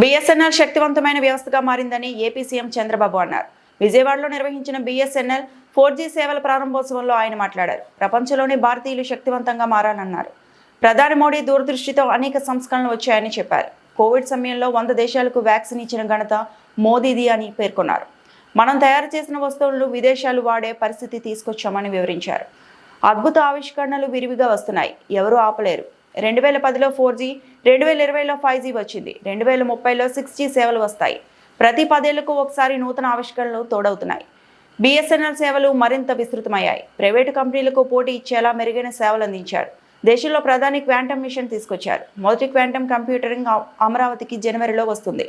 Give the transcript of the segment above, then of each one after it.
BSNL శక్తివంతమైన వ్యవస్థగా మారిందని ఏపీ సీఎం చంద్రబాబు అన్నారు. విజయవాడలో నిర్వహించిన బీఎస్ఎన్ఎల్ ఫోర్ జీ సేవల ప్రారంభోత్సవంలో ఆయన మాట్లాడారు. ప్రపంచంలోని భారతీయులు శక్తివంతంగా మారాలన్నారు. ప్రధాని మోడీ దూరదృష్టితో అనేక సంస్కరణలు వచ్చాయని చెప్పారు. కోవిడ్ సమయంలో వంద దేశాలకు వ్యాక్సిన్ ఇచ్చిన ఘనత మోదీది అని పేర్కొన్నారు. మనం తయారు చేసిన వస్తువులను విదేశాలు వాడే పరిస్థితి తీసుకొచ్చామని వివరించారు. అద్భుత ఆవిష్కరణలు విరివిగా వస్తున్నాయి. ఎవరూ ఆపలేరు. రెండు వేల పదిలో ఫోర్ జీ రెండు వేల ఇరవైలో ఫైవ్ జీ వచ్చింది. రెండు వేల ముప్పైలో సిక్స్ జీ సేవలు వస్తాయి. ప్రతి పదేళ్ళకు ఒకసారి నూతన ఆవిష్కరణలు తోడవుతున్నాయి. బీఎస్ఎన్ఎల్ సేవలు మరింత విస్తృతమయ్యాయి. ప్రైవేటు కంపెనీలకు పోటీ ఇచ్చేలా మెరుగైన సేవలు అందించారు. దేశంలో ప్రధాని క్వాంటమ్ మిషన్ తీసుకొచ్చారు. మొదటి క్వాంటమ్ కంప్యూటరింగ్ అమరావతికి జనవరిలో వస్తుంది.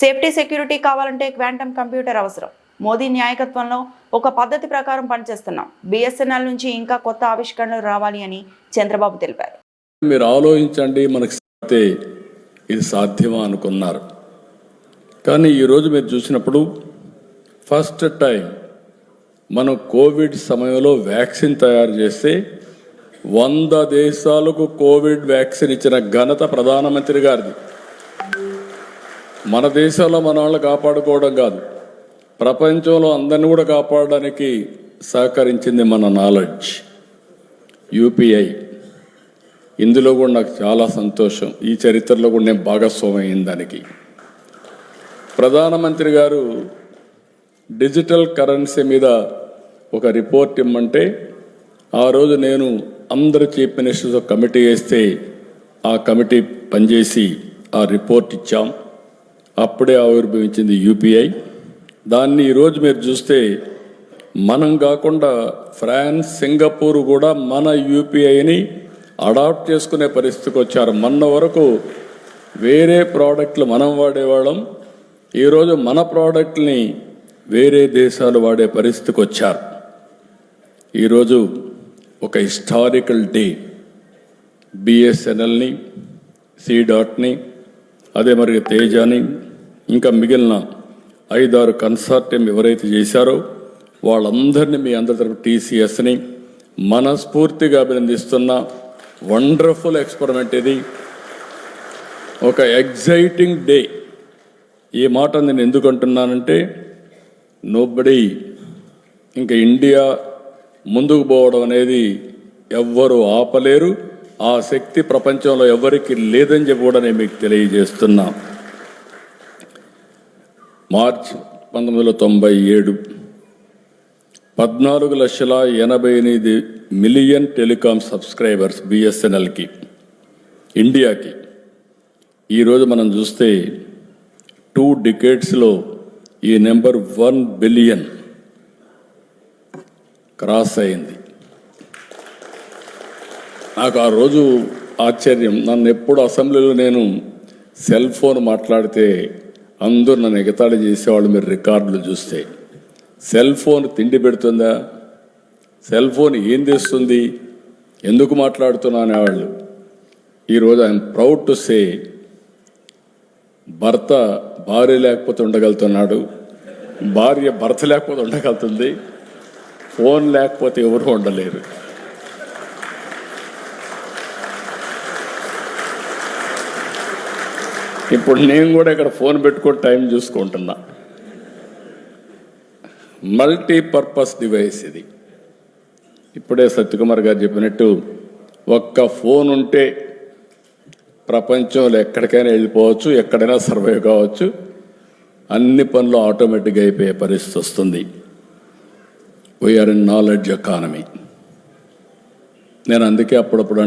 సేఫ్టీ సెక్యూరిటీ కావాలంటే క్వాంటమ్ కంప్యూటర్ అవసరం. మోదీ నాయకత్వంలో ఒక పద్ధతి ప్రకారం పనిచేస్తున్నాం. బీఎస్ఎన్ఎల్ నుంచి ఇంకా కొత్త ఆవిష్కరణలు రావాలి అని చంద్రబాబు తెలిపారు. మీరు ఆలోచించండి మనకు సాధ్యతే ఇది సాధ్యమా అనుకున్నారు. కానీ ఈరోజు మీరు చూసినప్పుడు ఫస్ట్ టైం మనం కోవిడ్ సమయంలో వ్యాక్సిన్ తయారు చేస్తే వంద దేశాలకు కోవిడ్ వ్యాక్సిన్ ఇచ్చిన ఘనత ప్రధానమంత్రి గారిది. మన దేశంలో మన వాళ్ళు కాపాడుకోవడం కాదు ప్రపంచంలో అందరిని కూడా కాపాడడానికి సహకరించింది మన నాలెడ్జ్ యూపీఐ. ఇందులో కూడా నాకు చాలా సంతోషం. ఈ చరిత్రలో కూడా నేను భాగస్వామి దానికి. ప్రధానమంత్రి గారు డిజిటల్ కరెన్సీ మీద ఒక రిపోర్ట్ ఇమ్మంటే ఆ రోజు నేను అందరు చీఫ్ మినిస్టర్స్ కమిటీ వేస్తే ఆ కమిటీ పనిచేసి ఆ రిపోర్ట్ ఇచ్చాం. అప్పుడే ఆవిర్భవించింది యూపీఐ. దాన్ని ఈరోజు మీరు చూస్తే మనం కాకుండా ఫ్రాన్స్ సింగపూర్ కూడా మన యూపీఐని అడాప్ట్ చేసుకునే పరిస్థితికి వచ్చారు. మొన్న వరకు వేరే ప్రోడక్ట్లు మనం వాడేవాళ్ళం. ఈరోజు మన ప్రోడక్ట్ని వేరే దేశాలు వాడే పరిస్థితికి వచ్చారు. ఈరోజు ఒక హిస్టారికల్ డే. బిఎస్ఎన్ఎల్ని సి డాట్ని అదే మరి తేజాని ఇంకా మిగిలిన ఐదారు కన్సార్టియం ఎవరైతే చేశారో వాళ్ళందరినీ మీ అందరి తరపు టీసీఎస్ని మనస్ఫూర్తిగా అభినందిస్తున్న. వండర్ఫుల్ ఎక్స్పెరిమెంట్ ఇది. ఒక ఎగ్జైటింగ్ డే. ఈ మాట నేను ఎందుకు అంటున్నానంటే నోబడి ఇంకా ఇండియా ముందుకు పోవడం అనేది ఎవ్వరు ఆపలేరు. ఆ శక్తి ప్రపంచంలో ఎవరికి లేదని చెప్పి కూడా నేను మీకు తెలియజేస్తున్నా. మార్చ్ పంతొమ్మిది వందల తొంభై ఏడు. పద్నాలుగు లక్షల ఎనభై ఎనిమిది మిలియన్ టెలికాం సబ్స్క్రైబర్స్ బిఎస్ఎన్ఎల్కి ఇండియాకి. ఈరోజు మనం చూస్తే టూ డికేట్స్లో ఈ నెంబర్ వన్ బిలియన్ క్రాస్ అయింది. నాకు ఆ రోజు ఆశ్చర్యం. నన్ను ఎప్పుడు అసెంబ్లీలో నేను సెల్ ఫోన్ మాట్లాడితే అందరూ నన్ను ఎగతాళి చేసేవాళ్ళు మీరు రికార్డులు చూస్తే. సెల్ ఫోన్ తిండి పెడుతుందా? సెల్ ఫోన్ ఏం తెస్తుంది? ఎందుకు మాట్లాడుతున్నా అనేవాళ్ళు. ఈరోజు ఐఎమ్ ప్రౌడ్ టు సే భర్త భార్య లేకపోతే ఉండగలుగుతున్నాడు. భార్య భర్త లేకపోతే ఉండగలుగుతుంది. ఫోన్ లేకపోతే ఎవరు ఉండలేరు. ఇప్పుడు నేను కూడా ఇక్కడ ఫోన్ పెట్టుకొని టైం చూసుకుంటున్నా. మల్టీపర్పస్ డివైస్ ఇది. ఇప్పుడే సత్యకుమార్ గారు చెప్పినట్టు ఒక్క ఫోన్ ఉంటే ప్రపంచంలో ఎక్కడికైనా వెళ్ళిపోవచ్చు ఎక్కడైనా సర్వైవ్ కావచ్చు. అన్ని పనులు ఆటోమేటిక్గా అయిపోయే పరిస్థితి వస్తుంది. వీఆర్ ఇన్ నాలెడ్జ్ ఎకానమీ నేను అందుకే అప్పుడప్పుడు